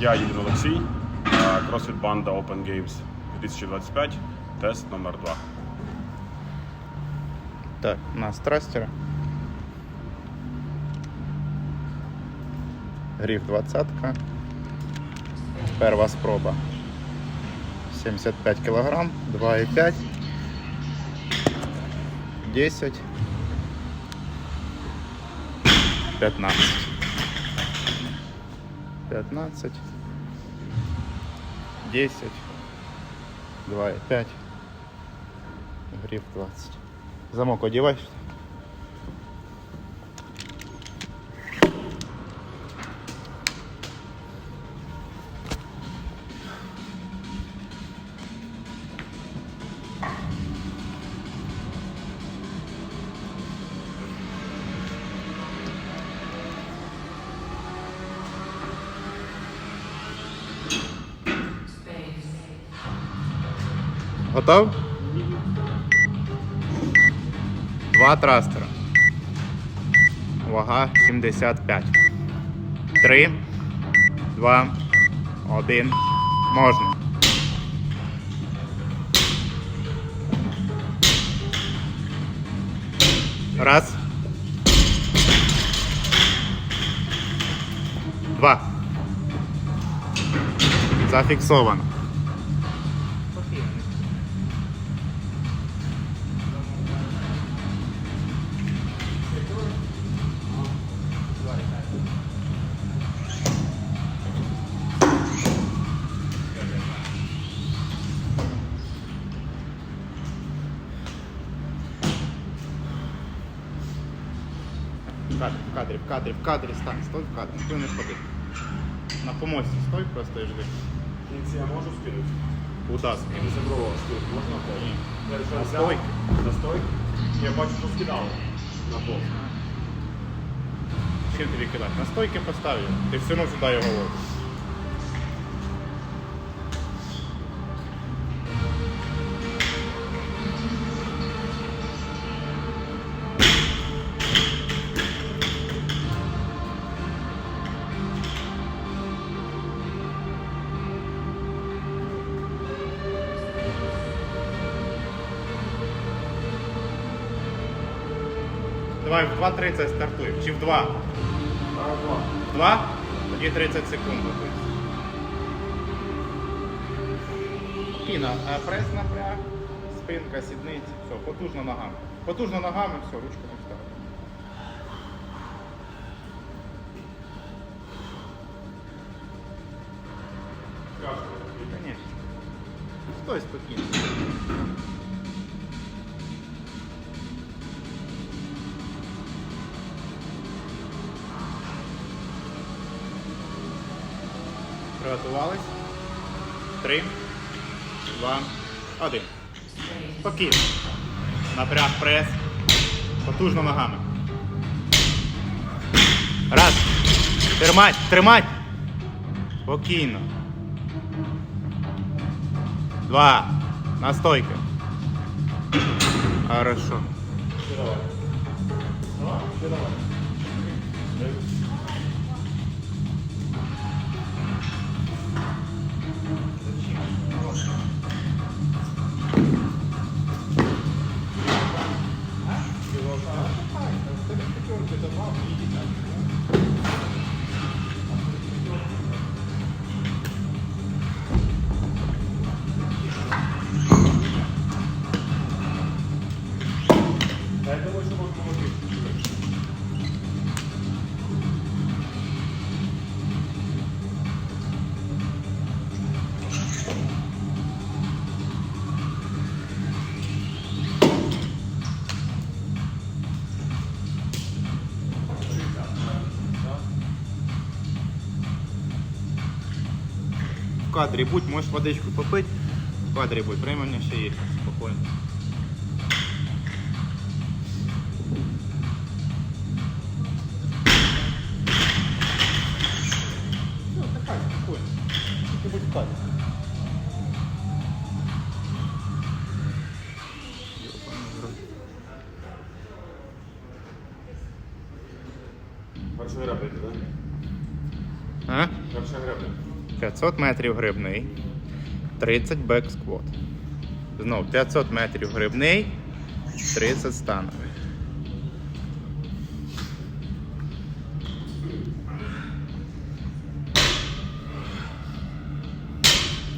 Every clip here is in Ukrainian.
Я Єдин Олексій, CrossFit Banda Open Games 2025, тест номер 2. Так, у нас трастер. Гриф 20. Перша спроба. 75 кг, 2,5. 10. 15. 15. 10. 2,5. Гриф 20. Замок одевай. Готов? Два трастера. Вага 75. Три, два, один. Можна. Раз. Два. Зафіксовано. В кадрі, в кадрі, в кадрі, в кадрі, стань, стой в кадрі, стой не ходи. На помості стой просто і жди. Кінці я можу скинути? Куда? Не забрала скинути, можна пол? Ні. Перший На взяв. На стойку. Я бачу, що скидали на пол. Чим тобі кидати? На стойки поставив. Ти все одно сюди його ловиш. Давай в 2.30 стартуй. Чи в 2? В 2? Тоді 30 секунд. готуйся. Спина, прес напряг, спинка, сідниця, все, потужно ногами. Потужно ногами, все, ручку Приготувались. Три, два, один. Спокійно. Напряг прес. Потужно ногами. Раз. Тримать, тримать. Спокійно. Два. На стойку. Хорошо. Я В кадрі будь, можеш водичку попити. В кадрі будь, приймання ще є. Спокійно. 500 метрів грибний. 30 бек сквот. Знов 500 метрів грибний. 30 становий.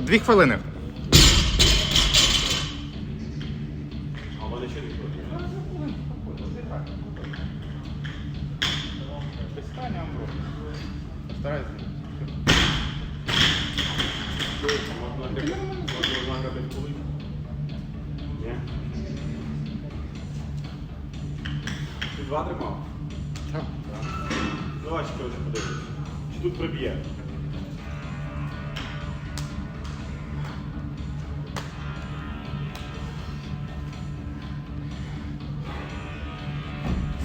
Дві хвилини. Два тримав? Так. Давай ще вже подивимось. Чи тут приб'є?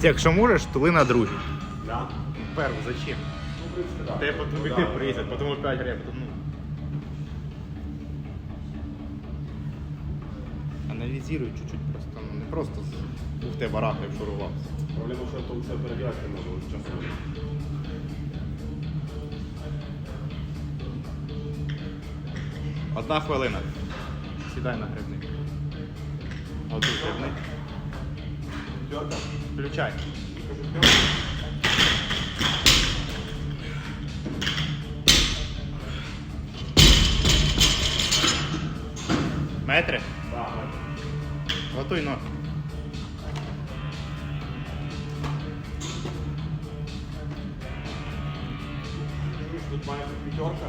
Якщо можеш, тули на другий. Да? Первый зачем? Ну, в принципі, так. Тебе потом Да, и да, призят, да. потом опять греб. Ну. Чуть-чуть просто. Ну, не просто з- був тебе бараха і вшурувався. Проблема, що я то все перевіряти не можу часом. Одна хвилина. Сідай на грибник. Один грибник. Включай. Метри. Да, Готуй ноги. Тут має п'ятерка.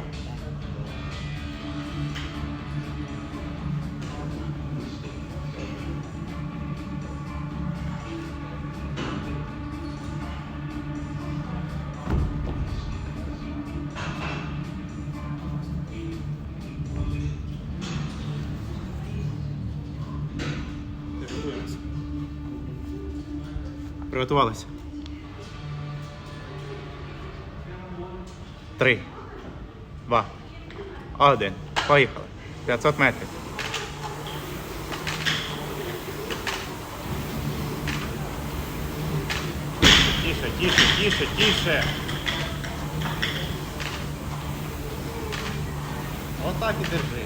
Приготувалися. Три. Два. Один. Поїхали. 500 метрів. Тише, тише, тише, тише. Отак і держи.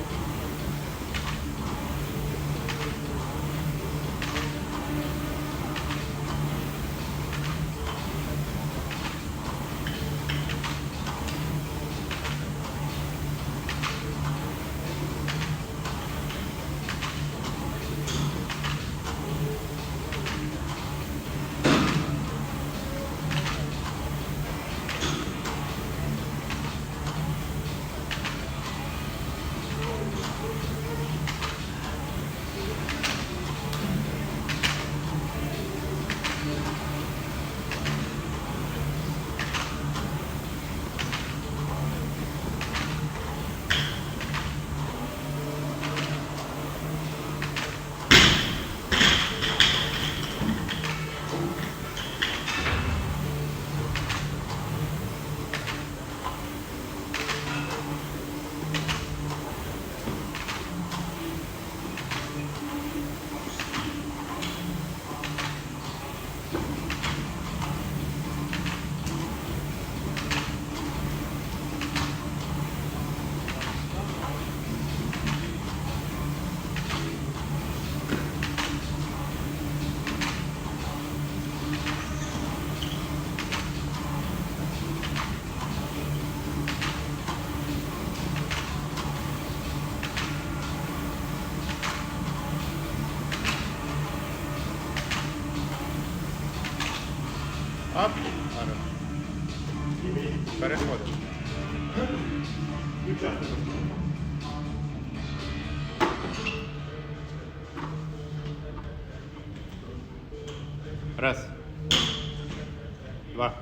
два,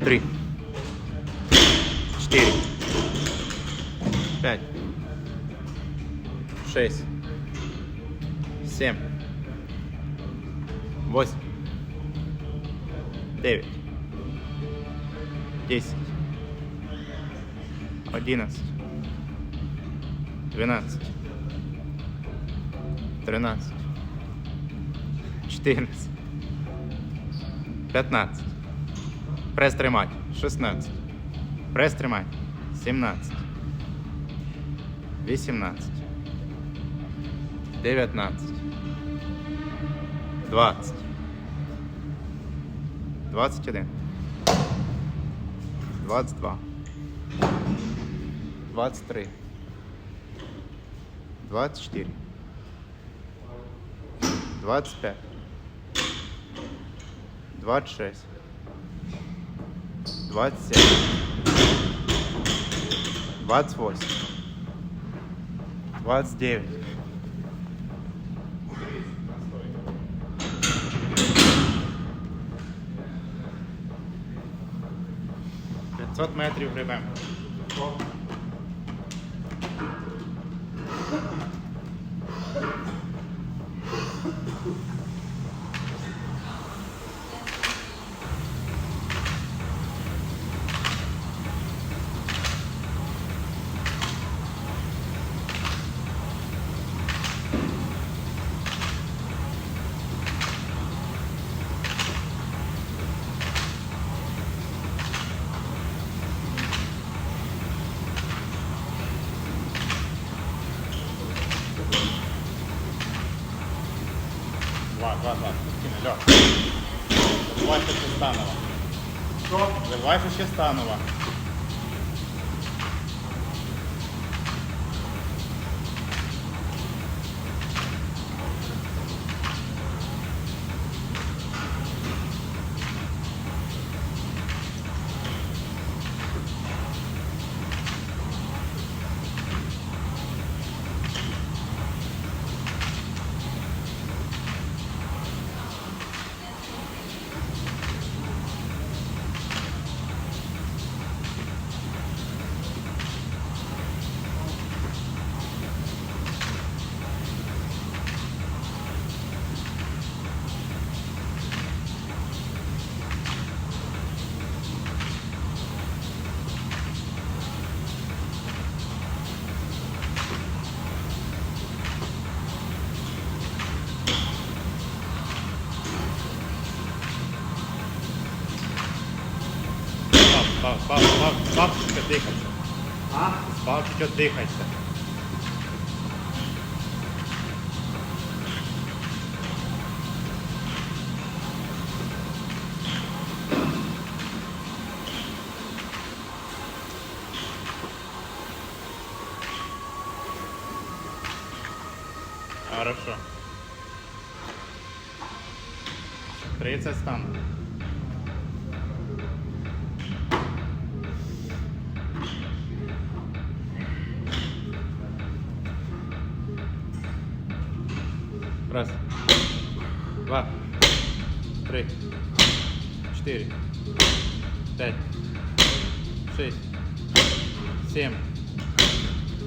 три, четыре, пять, шесть, семь, восемь, девять, десять, одиннадцать, двенадцать, тринадцать, четырнадцать. 15. Прес тримать. 16. Прес тримать. 17. 18. 19. 20. 21. 22. 23. 24. 25. 26, 27, 28, 29. П'ятсот метрів грибем. Два, два, два. Скине, Льох. Заливайся ще станова. Що? Вливайся ще станова. Дихайся. А? Пап, чуть дихайся. Хорошо. 30 стану. Раз. Два. Три. Четыре. Пять. Шесть. Семь.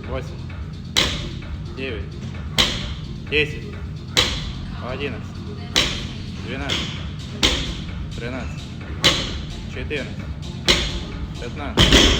Восемь. Девять. Десять. Одиннадцать. Двенадцать. Тринадцать. Четырнадцать. Пятнадцать.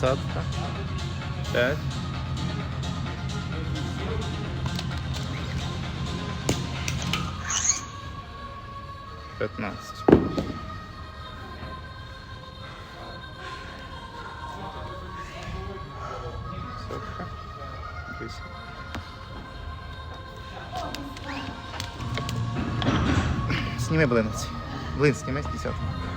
Двадцатка. Пять. Пятнадцать. Сотка. Десять. Сними блин. Блин, сними с десятки.